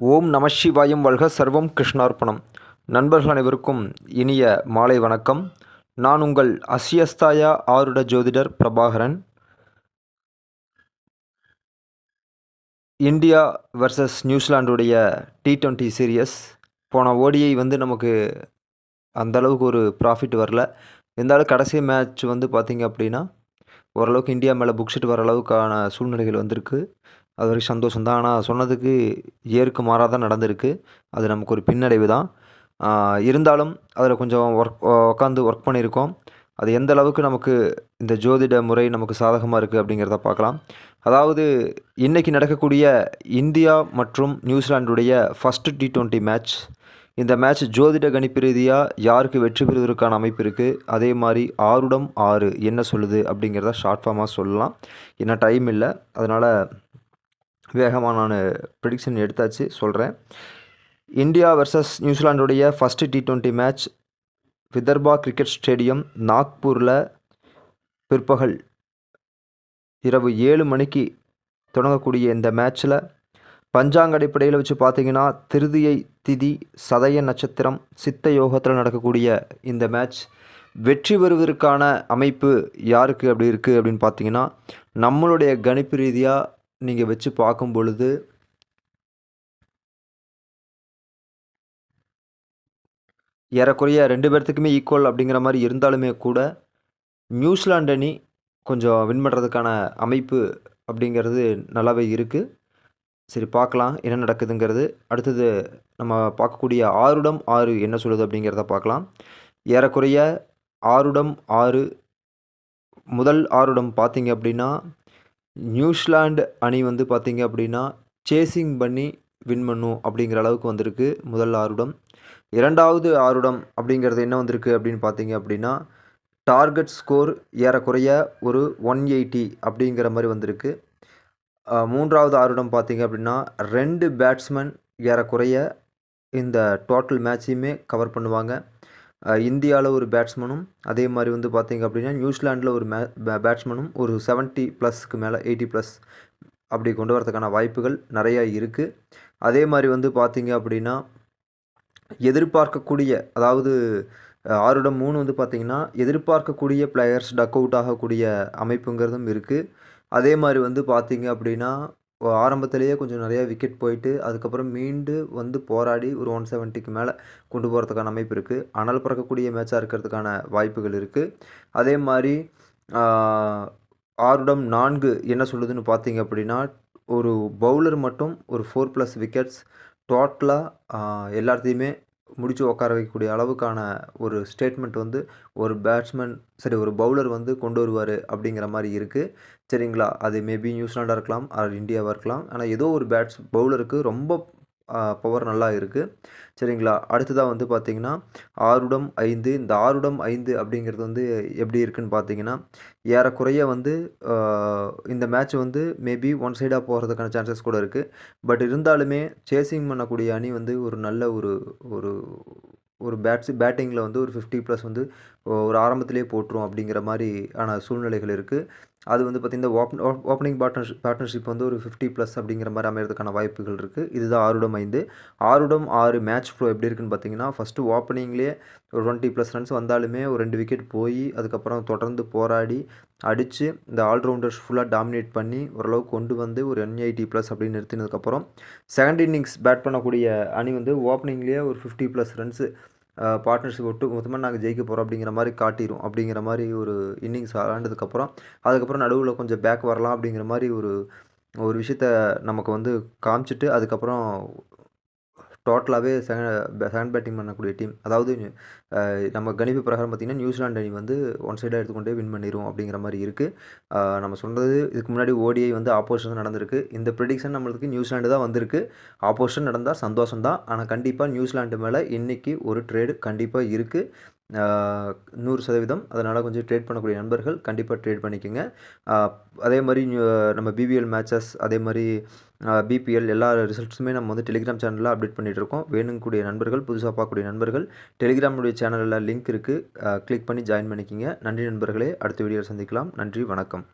ஓம் நம சிவாயம் வல்க சர்வம் கிருஷ்ணார்ப்பணம். நண்பர்கள் அனைவருக்கும் இனிய மாலை வணக்கம். நான் உங்கள் அசியஸ்தாயா ஆருட ஜோதிடர் பிரபாகரன். இந்தியா வர்சஸ் நியூசிலாண்டுடைய டி ட்வெண்ட்டி சீரியஸ் போன ஓடிஐ வந்து நமக்கு அந்தளவுக்கு ஒரு ப்ராஃபிட் வரல. இருந்தாலும் கடைசி மேட்ச் வந்து பார்த்திங்க அப்படின்னா ஓரளவுக்கு இந்தியா மேலே புக் ஷீட் வர அளவுக்கான சூழ்நிலைகள் வந்திருக்கு. அது வரைக்கும் சந்தோஷம் தான் ஆனால் சொன்னதுக்கு ஏற்கு மாறாக தான் நடந்திருக்கு. அது நமக்கு ஒரு பின்னடைவு தான் இருந்தாலும் அதில் கொஞ்சம் ஒர்க் உட்காந்து ஒர்க் பண்ணியிருக்கோம். அது எந்த அளவுக்கு நமக்கு இந்த ஜோதிட முறை நமக்கு சாதகமாக இருக்குது அப்படிங்கிறத பார்க்கலாம். அதாவது இன்றைக்கி நடக்கக்கூடிய இந்தியா மற்றும் நியூசிலாண்டுடைய ஃபஸ்ட்டு டி ட்வெண்ட்டி மேட்ச் இந்த மேட்ச் ஜோதிட கணிப்பு ரீதியாக யாருக்கு வெற்றி பெறுவதற்கான அமைப்பு இருக்குது அதே மாதிரி ஆறுடம் ஆறு என்ன சொல்லுது அப்படிங்கிறத ஷார்ட் ஃபார்மாக சொல்லலாம். என்ன டைம் இல்லை. அதனால் வேகமாக நான் ப்ரிடிக்ஷன் எடுத்தாச்சு சொல்கிறேன் India versus நியூசிலாண்டுடைய first T twenty match Vidarbha cricket stadium நாக்பூரில் பிற்பகல் இரவு ஏழு மணிக்கு தொடங்கக்கூடிய இந்த மேட்ச்சில் பஞ்சாங்க அடிப்படையில் வச்சு பார்த்தீங்கன்னா திருதியை திதி சதய நட்சத்திரம் சித்த யோகத்தில் நடக்கக்கூடிய இந்த மேட்ச் வெற்றி பெறுவதற்கான அமைப்பு யாருக்கு அப்படி இருக்குது அப்படின்னு பார்த்தீங்கன்னா நம்மளுடைய கணிப்பு ரீதியாக நீங்கள் வச்சு பார்க்கும் பொழுது ஏறக்குறைய ரெண்டு பேர்த்துக்குமே ஈக்குவல் அப்படிங்கிற மாதிரி இருந்தாலுமே கூட நியூசிலாண்டு அணி கொஞ்சம் வின் பண்ணுறதுக்கான அமைப்பு அப்படிங்கிறது நல்லாவே இருக்குது சரி பார்க்கலாம் என்ன நடக்குதுங்கிறது. அடுத்தது நம்ம பார்க்கக்கூடிய ஆறுடம் ஆறு என்ன சொல்லுது அப்படிங்கிறத பார்க்கலாம். ஏறக்குறைய ஆறுடம் ஆறு முதல் ஆறுடம் பார்த்திங்க அப்படின்னா நியூசிலாண்டு அணி வந்து பார்த்திங்க அப்படின்னா சேசிங் பண்ணி வின் பண்ணும் அப்படிங்கிற அளவுக்கு வந்திருக்கு முதல் ஆறுடம் இரண்டாவது ஆறுடம் அப்படிங்கிறது என்ன வந்திருக்கு அப்படின்னு பார்த்தீங்க அப்படின்னா டார்கெட் ஸ்கோர் ஏறக்குறைய ஒரு ஒன் எயிட்டி அப்படிங்கிற மாதிரி வந்திருக்கு. மூன்றாவது ஆறுடம் பார்த்தீங்க அப்படின்னா ரெண்டு பேட்ஸ்மேன் ஏறக்குறைய இந்த டோட்டல் மேட்சையுமே கவர் பண்ணுவாங்க. இந்தியாவில் ஒரு பேட்ஸ்மேனும் அதே மாதிரி வந்து பார்த்திங்க அப்படின்னா நியூசிலாண்டில் ஒரு மே பேட்ஸ்மேனும் ஒரு செவன்ட்டி ப்ளஸ்க்கு மேலே எயிட்டி ப்ளஸ் அப்படி கொண்டு வரதுக்கான வாய்ப்புகள் நிறையா இருக்குது அதே மாதிரி வந்து பார்த்திங்க அப்படின்னா எதிர்பார்க்கக்கூடிய அதாவது ஆறுடம் மூணு வந்து பார்த்திங்கன்னா எதிர்பார்க்கக்கூடிய பிளேயர்ஸ் டக் அவுட் ஆகக்கூடிய அமைப்புங்கிறதும் இருக்குது அதே மாதிரி வந்து பார்த்திங்க அப்படின்னா ஆரம்பத்திலேயே கொஞ்சம் நிறையா விக்கெட் போயிட்டு அதுக்கப்புறம் மீண்டு வந்து போராடி ஒரு ஒன் செவன்ட்டிக்கு மேலே கொண்டு போகிறதுக்கான அமைப்பு இருக்குது அனல் பறக்கக்கூடிய மேட்சாக இருக்கிறதுக்கான வாய்ப்புகள் இருக்குது அதே மாதிரி ஆறுடம் நான்கு என்ன சொல்லுதுன்னு பார்த்தீங்க அப்படின்னா ஒரு பவுலர் மட்டும் ஒரு ஃபோர் ப்ளஸ் விக்கெட்ஸ் டோட்டலாக எல்லாத்தையுமே முடித்து உட்கார வைக்கக்கூடிய அளவுக்கான ஒரு ஸ்டேட்மெண்ட் வந்து ஒரு பேட்ஸ்மேன் சரி ஒரு பவுலர் வந்து கொண்டு வருவார் அப்படிங்கிற மாதிரி இருக்குது சரிங்களா? அது மேபி நியூசிலாண்டாக இருக்கலாம் அது இந்தியாவாக இருக்கலாம். ஆனால் ஏதோ ஒரு பேட்ஸ் பவுலருக்கு ரொம்ப பவர் நல்லா இருக்குது சரிங்களா? அடுத்ததாக வந்து பார்த்திங்கன்னா ஆறுடம் ஐந்து இந்த ஆறுடம் ஐந்து அப்படிங்கிறது வந்து எப்படி இருக்குதுன்னு பார்த்தீங்கன்னா ஏறக்குறைய வந்து இந்த மேட்ச் வந்து மேபி ஒன் சைடாக போகிறதுக்கான சான்சஸ் கூட இருக்குது பட் இருந்தாலுமே சேசிங் பண்ணக்கூடிய அணி வந்து ஒரு நல்ல ஒரு ஒரு ஒரு பேட்ஸ் பேட்டிங்கில் வந்து ஒரு ஃபிஃப்டி ப்ளஸ் வந்து ஒரு ஆரம்பத்திலே போட்டுரும் அப்படிங்கிற மாதிரி ஆன சூழ்நிலைகள் இருக்குது அது வந்து பார்த்திங்கன்னா ஓப் ஓப்பனிங் பார்ட்னர்ஷிப் பார்ட்னர்ஷிப் வந்து ஒரு ஃபிஃப்டி ப்ளஸ் அப்படிங்கிற மாதிரி அமைகிறதுக்கான வாய்ப்புகள் இருக்குது இதுதான் ஆறுடம் ஐந்து. ஆறுடம் ஆறு மேட்ச் ஃப்ளோ எப்படி இருக்குன்னு பார்த்தீங்கன்னா ஃபஸ்ட்டு ஓப்பனிங்லேயே ஒரு டுவெண்ட்டி ப்ளஸ் ரன்ஸ் வந்தாலுமே ஒரு ரெண்டு விக்கெட் போய் அதுக்கப்புறம் தொடர்ந்து போராடி அடித்து இந்த ஆல்ரவுண்டர்ஸ் ஃபுல்லாக டாமினேட் பண்ணி ஓரளவுக்கு கொண்டு வந்து ஒரு என்ஐடி ப்ளஸ் அப்படின்னு நிறுத்தினதுக்கப்புறம் செகண்ட் இன்னிங்ஸ் பேட் பண்ணக்கூடிய அணி வந்து ஓப்பனிங்லேயே ஒரு ஃபிஃப்டி ப்ளஸ் ரன்ஸு பார்ட்னர்ஷிப் ஒட்டு மொத்தமாக நாங்கள் ஜெயிக்க போகிறோம் அப்படிங்கிற மாதிரி காட்டிடும் அப்படிங்கிற மாதிரி ஒரு இன்னிங்ஸ் விளாண்டதுக்கப்புறம் அதுக்கப்புறம் நடுவில் கொஞ்சம் பேக் வரலாம் அப்படிங்கிற மாதிரி ஒரு ஒரு விஷயத்த நமக்கு வந்து காமிச்சிட்டு அதுக்கப்புறம் டோட்டலாகவே செகண்ட் செகண்ட் பேட்டிங் பண்ணக்கூடிய டீம் அதாவது நம்ம கணிப்பு பிரகாரம் பார்த்திங்கன்னா நியூசிலாண்டு அணி வந்து ஒன் சைடாக எடுத்துக்கொண்டே வின் பண்ணிடும் அப்படிங்கிற மாதிரி இருக்குது நம்ம சொன்னது இதுக்கு முன்னாடி ஓடிஐ வந்து ஆப்போசிஷன் நடந்திருக்கு. இந்த ப்ரிடிக்ஷன் நம்மளுக்கு நியூசிலாண்டு தான் வந்திருக்கு. ஆப்போசிஷன் நடந்தால் சந்தோஷம் தான் ஆனால் கண்டிப்பாக நியூசிலாண்டு மேலே இன்றைக்கி ஒரு ட்ரேடு கண்டிப்பாக இருக்குது நூறு சதவீதம். அதனால் கொஞ்சம் ட்ரேட் பண்ணக்கூடிய நண்பர்கள் கண்டிப்பாக ட்ரேட் பண்ணிக்கோங்க. அதே மாதிரி நம்ம பிபிஎல் மேட்சஸ் அதே மாதிரி பிபிஎல் எல்லா ரிசல்ட்ஸுமே நம்ம வந்து டெலிகிராம் சேனலில் அப்டேட் பண்ணிகிட்ருக்கோம் வேணுங்கக்கூடிய நண்பர்கள் புதுசாக பார்க்கக்கூடிய நண்பர்கள் டெலிகிராமுடைய சேனலில் லிங்க் இருக்குது கிளிக் பண்ணி ஜாயின் பண்ணிக்கிங்க. நன்றி நண்பர்களே. அடுத்த வீடியோவில் சந்திக்கலாம். நன்றி வணக்கம்.